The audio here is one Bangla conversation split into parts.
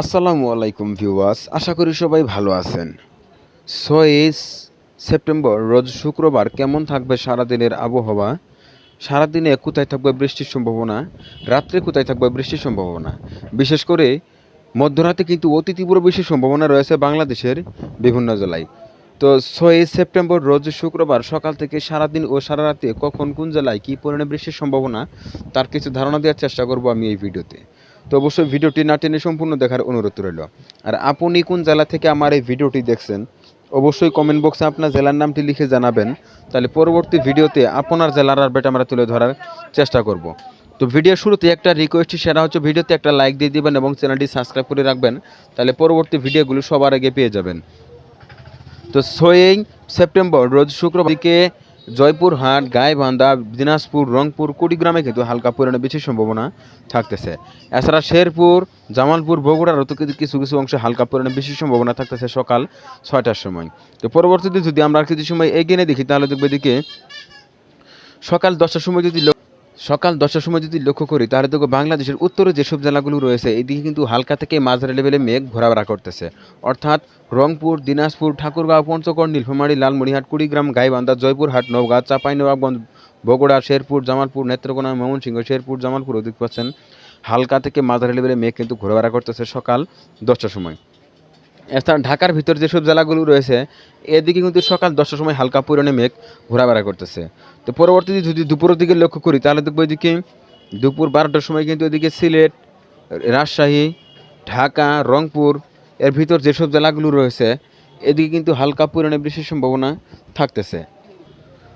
আসসালামু আলাইকুম ভিউয়ার্স, আশা করি সবাই ভালো আছেন। ছয় সেপ্টেম্বর, রোজ শুক্রবার কেমন থাকবে সারাদিনের আবহাওয়া? সারাদিনে কোথায় থাকবে বৃষ্টির সম্ভাবনা? রাত্রে কোথায় থাকবে বৃষ্টির সম্ভাবনা? বিশেষ করে মধ্যরাতে কিন্তু অতি তীব্র বৃষ্টির সম্ভাবনা রয়েছে বাংলাদেশের বিভিন্ন জেলায়। তো ছয় সেপ্টেম্বর, রোজ শুক্রবার সকাল থেকে সারাদিন ও সারা রাতে কখন কোন জেলায় কী পরিমাণে বৃষ্টির সম্ভাবনা, তার কিছু ধারণা দেওয়ার চেষ্টা করব আমি এই ভিডিওতে। তো অবশ্যই ভিডিওটি না টেনে সম্পূর্ণ দেখার অনুরোধ রইল। আর আপনি কোন জেলা থেকে আমার এই ভিডিওটি দেখছেন, অবশ্যই কমেন্ট বক্সে আপনার জেলার নামটি লিখে জানাবেন, তাহলে পরবর্তী ভিডিওতে আপনার জেলার আপডেট আমরা তুলে ধরার চেষ্টা করব। তো ভিডিওর শুরুতে একটা রিকোয়েস্ট সেটা হচ্ছে ভিডিওতে একটা লাইক দিয়ে দিবেন এবং চ্যানেলটি সাবস্ক্রাইব করে রাখবেন, তাহলে পরবর্তী ভিডিওগুলো সবার আগে পেয়ে যাবেন। তো ছয়ই সেপ্টেম্বর, রোজ শুক্রবারকে জয়পুরহাট গাইবান্ধা, দিনাজপুর, রংপুর, কুড়িগ্রামে কিন্তু হালকা পরিমাণে বেশি সম্ভাবনা থাকতেছে। এছাড়া শেরপুর, জামালপুর বগুড়ারও কিন্তু কিছু কিছু অংশে হালকা পরিমাণে বেশি সম্ভাবনা থাকতেছে সকাল ছয়টার সময়। তো পরবর্তীতে যদি আমরা কিছু সময় এগিয়ে দেখি, তাহলে দেখবে এদিকে সকাল দশটার সময় যদি সকাল দশটার সময় যদি লক্ষ্য করি, তাহলে দেখো বাংলাদেশের উত্তরে যেসব জেলাগুলো রয়েছে, এদিকে কিন্তু হালকা থেকে মাঝারি লেভেলে মেঘ ঘোরাফেরা করতেছে। অর্থাৎ রংপুর, দিনাজপুর, ঠাকুরগাঁও, পঞ্চগড়, নীলফামারী, লালমনিরহাট, কুড়িগ্রাম, গাইবান্ধা, জয়পুরহাট, নওগাঁ, চাঁপাইনবাবগঞ্জ, বগুড়া, শেরপুর, জামালপুর, নেত্রকোনা, ময়মনসিংহ, শেরপুর, জামালপুর, অধিক পাচ্ছেন হালকা থেকে মাঝারি লেভেলে মেঘ কিন্তু ঘোরাফেরা করতেছে সকাল দশটার সময়। এছাড়া ঢাকার ভিতর যেসব জেলাগুলো রয়েছে, এদিকে কিন্তু সকাল দশটার সময় হালকা পরিমাণে মেঘ ঘোরাফেরা করতেছে। তো পরবর্তীতে যদি দুপুরের দিকে লক্ষ্য করি, তাহলে দেখব এদিকে দুপুর বারোটার সময় কিন্তু এদিকে সিলেট, রাজশাহী, ঢাকা, রংপুর, এর ভিতর যেসব জেলাগুলো রয়েছে, এদিকে কিন্তু হালকা পরিমাণে বৃষ্টির সম্ভাবনা থাকতেছে।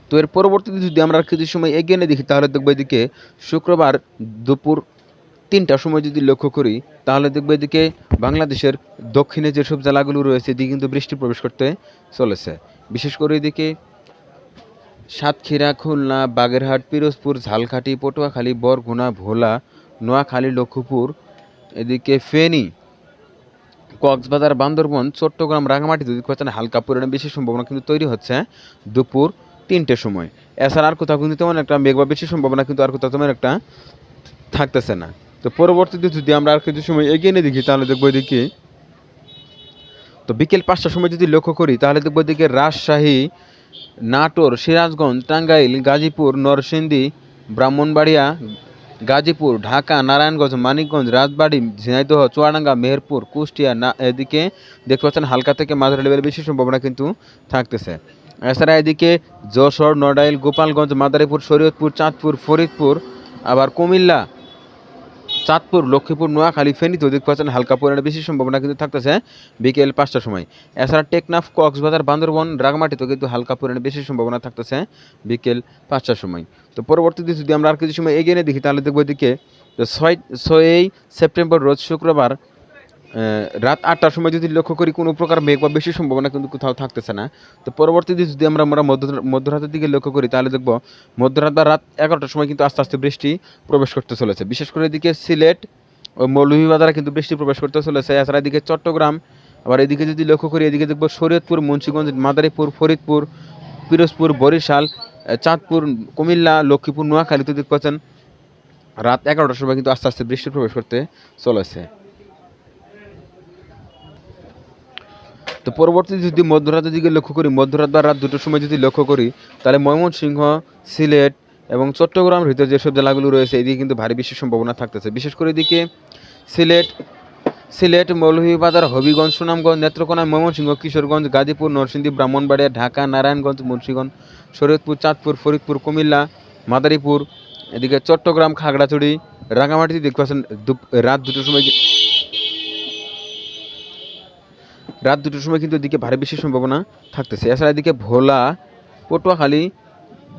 তো এর পরবর্তীতে যদি আমরা কিছু সময় এগিয়ে নিয়ে দেখি, তাহলে দেখব এদিকে শুক্রবার দুপুর তিনটার সময় যদি লক্ষ্য করি, তাহলে দেখব এদিকে বাংলাদেশের দক্ষিণে যেসব জেলাগুলো রয়েছে, এদিকে কিন্তু বৃষ্টি প্রবেশ করতে চলেছে। বিশেষ করে এদিকে সাতক্ষীরা, খুলনা, বাগেরহাট, পিরোজপুর, ঝালকাঠি, পটুয়াখালী, বরগুনা, ভোলা, নোয়াখালী, লক্ষ্মীপুর, এদিকে ফেনী, কক্সবাজার, বান্দরবন, চট্টগ্রাম রাঙামাটি যদি পাচ্ছেন হালকা পরিমাণে বেশি সম্ভাবনা কিন্তু তৈরি হচ্ছে দুপুর তিনটের সময়। এছাড়া আর কোথাও কিন্তু তেমন একটা মেঘ বা বেশি সম্ভাবনা কিন্তু আর কোথাও তেমন একটা থাকতেছে না। তো পরবর্তীতে যদি আমরা আর কিছু সময় এগিয়ে নিয়ে দেখি, তাহলে দেখব এদিকে, তো বিকেল পাঁচটার সময় যদি লক্ষ্য করি, তাহলে দেখব এদিকে রাজশাহী, নাটোর, সিরাজগঞ্জ, টাঙ্গাইল, গাজীপুর, নরসিংদী, ব্রাহ্মণবাড়িয়া, গাজীপুর, ঢাকা, নারায়ণগঞ্জ, মানিকগঞ্জ, রাজবাড়ী, ঝিনাইদহ, চুয়াডাঙ্গা, মেহেরপুর, কুষ্টিয়া, না, এদিকে দেখতে পাচ্ছেন হালকা থেকে মাঝারি লেভেলের বেশি সম্ভাবনা কিন্তু থাকতেছে। এছাড়া এদিকে যশোর, নড়াইল, গোপালগঞ্জ, মাদারীপুর, শরীয়তপুর, চাঁদপুর, ফরিদপুর, আবার কুমিল্লা চাঁদপুর, লক্ষ্মীপুর, নোয়াখালী ফেনীতে অধিক পাচ্ছেন হালকা পরিমাণে বেশি সম্ভাবনা কিন্তু থাকতেছে বিকেল পাঁচটার সময়। এছাড়া টেকনাফ, কক্সবাজার, বান্দরবন রাগমাটিতেও কিন্তু হালকা পরিমাণে বেশি সম্ভাবনা থাকতেছে বিকেল পাঁচটার সময়। তো পরবর্তীতে যদি আমরা আর কিছু সময় এগিয়ে দেখি, তাহলে দেখব এদিকে ছয়, ছয়ই সেপ্টেম্বর, রোজ শুক্রবার রাত আটটার সময় যদি লক্ষ্য করি কোনো প্রকার মেঘ বা বেশি সম্ভাবনা কিন্তু কোথাও থাকতেছে না। তো পরবর্তীতে যদি আমরা আমরা মধ্য মধ্যরাতের দিকে লক্ষ্য করি, তাহলে দেখব মধ্যরাত বা রাত এগারোটার সময় কিন্তু আস্তে আস্তে বৃষ্টি প্রবেশ করতে চলেছে। বিশেষ করে এদিকে সিলেট ও মৌলভীবাজারে কিন্তু বৃষ্টি প্রবেশ করতে চলেছে। এছাড়া এদিকে চট্টগ্রাম, আবার এদিকে যদি লক্ষ্য করি, এদিকে দেখব শরীয়তপুর, মুন্সিগঞ্জ, মাদারীপুর, ফরিদপুর, পিরোজপুর, বরিশাল চাঁদপুর, কুমিল্লা, লক্ষ্মীপুর, নোয়াখালীতে দেখতে পাচ্ছেন রাত এগারোটার সময় কিন্তু আস্তে আস্তে বৃষ্টি প্রবেশ করতে চলেছে। তো পরবর্তীতে যদি মধ্যরাতের দিকে লক্ষ্য করি, মধ্যরাত বা রাত দুটোর সময় যদি লক্ষ্য করি, তাহলে ময়মনসিংহ, সিলেট এবং চট্টগ্রামের ভিতরে যেসব জেলাগুলো রয়েছে, এদিকে কিন্তু ভারী বৃষ্টির সম্ভাবনা থাকতেছে। বিশেষ করে এদিকে সিলেট সিলেট, মৌলভীবাজার, হবিগঞ্জ, সুনামগঞ্জ নেত্রকোনা ময়মনসিংহ, কিশোরগঞ্জ, গাজীপুর, নরসিংদী, ব্রাহ্মণবাড়িয়া, ঢাকা, নারায়ণগঞ্জ, মুন্সিগঞ্জ, শরীয়তপুর, চাঁদপুর, ফরিদপুর, কুমিল্লা, মাদারীপুর, এদিকে চট্টগ্রাম, খাগড়াছড়ি রাঙামাটিতে দেখতে পাচ্ছেন রাত দুটোর সময় রাত দুটোর সময় কিন্তু এদিকে ভারী বৃষ্টির সম্ভাবনা থাকতেছে। এছাড়া এদিকে ভোলা, পটুয়াখালী,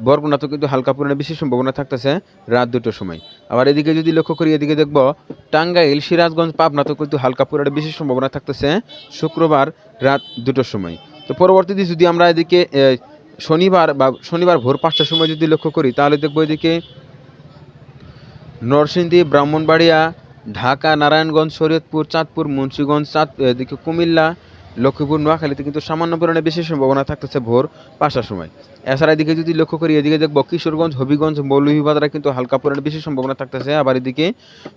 বরগুনাতেও কিন্তু হালকা পরিমাণে বেশি সম্ভাবনা থাকতেছে রাত দুটোর সময়। আবার এদিকে যদি লক্ষ্য করি, এদিকে দেখব টাঙ্গাইল, সিরাজগঞ্জ, পাবনাতেও কিন্তু হালকা পরিমাণে বেশি সম্ভাবনা থাকতেছে শুক্রবার রাত দুটোর সময়। তো পরবর্তীতে যদি আমরা এদিকে শনিবার বা শনিবার ভোর পাঁচটার সময় যদি লক্ষ্য করি, তাহলে দেখব এদিকে নরসিংদী, ব্রাহ্মণবাড়িয়া, ঢাকা, নারায়ণগঞ্জ, শরীয়তপুর, চাঁদপুর, মুন্সিগঞ্জ, চাঁদ, এদিকে কুমিল্লা লক্ষ্মীপুর নোয়াখালীতে কিন্তু সামান্য পরিমাণে বেশি সম্ভাবনা থাকতেছে ভোর পাঁচটার সময়। এছাড়া এদিকে যদি লক্ষ্য করি, এদিকে দেখব কিশোরগঞ্জ, হবিগঞ্জ, মৌলভীবাজারে কিন্তু হালকা পরিমাণে বেশি সম্ভাবনা থাকতেছে। আবার এদিকে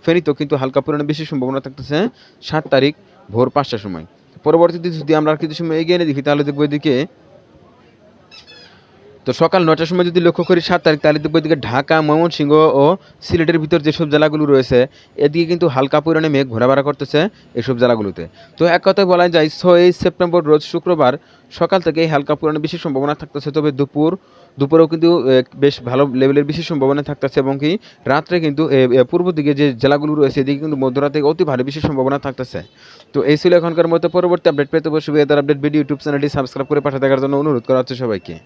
ফেনীতেও কিন্তু হালকা পরিমাণে বেশি সম্ভাবনা থাকতেছে সাত তারিখ ভোর পাঁচটার সময়। পরবর্তীতে যদি আমরা কিছু সময় এগিয়ে দেখি, তাহলে দেখব এদিকে তো সকাল নটার সময় যদি লক্ষ্য করি সাত তারিখ, তাহলে দেখব এদিকে ঢাকা, ময়মনসিংহ ও সিলেটের ভিতর যেসব জেলাগুলো রয়েছে, এদিকে কিন্তু হালকা পরিমাণে মেঘ ঘোরাফেরা করতেছে এসব জেলাগুলোতে। তো এক কথায় বলা যায় ছয় সেপ্টেম্বর রোজ শুক্রবার সকাল থেকে হালকা পরিমাণে বেশি সম্ভাবনা থাকতেছে, তবে দুপুর, দুপুরেও কিন্তু বেশ ভালো লেভেলের বেশি সম্ভাবনা থাকতেছে এবং কি রাত্রে কিন্তু পূর্ব দিকে যে জেলাগুলো রয়েছে, এদিকে কিন্তু মধ্যরাতে অতি ভারী বেশি সম্ভাবনা থাকতেছে। তো এই ছিল এখনকার মতো পরবর্তী আপডেট পেতে অবশ্যই আপডেট ভিডিও ইউটিউব চ্যানেলটি সাবস্ক্রাইব করে দেখার জন্য অনুরোধ করা হচ্ছে সবাইকে।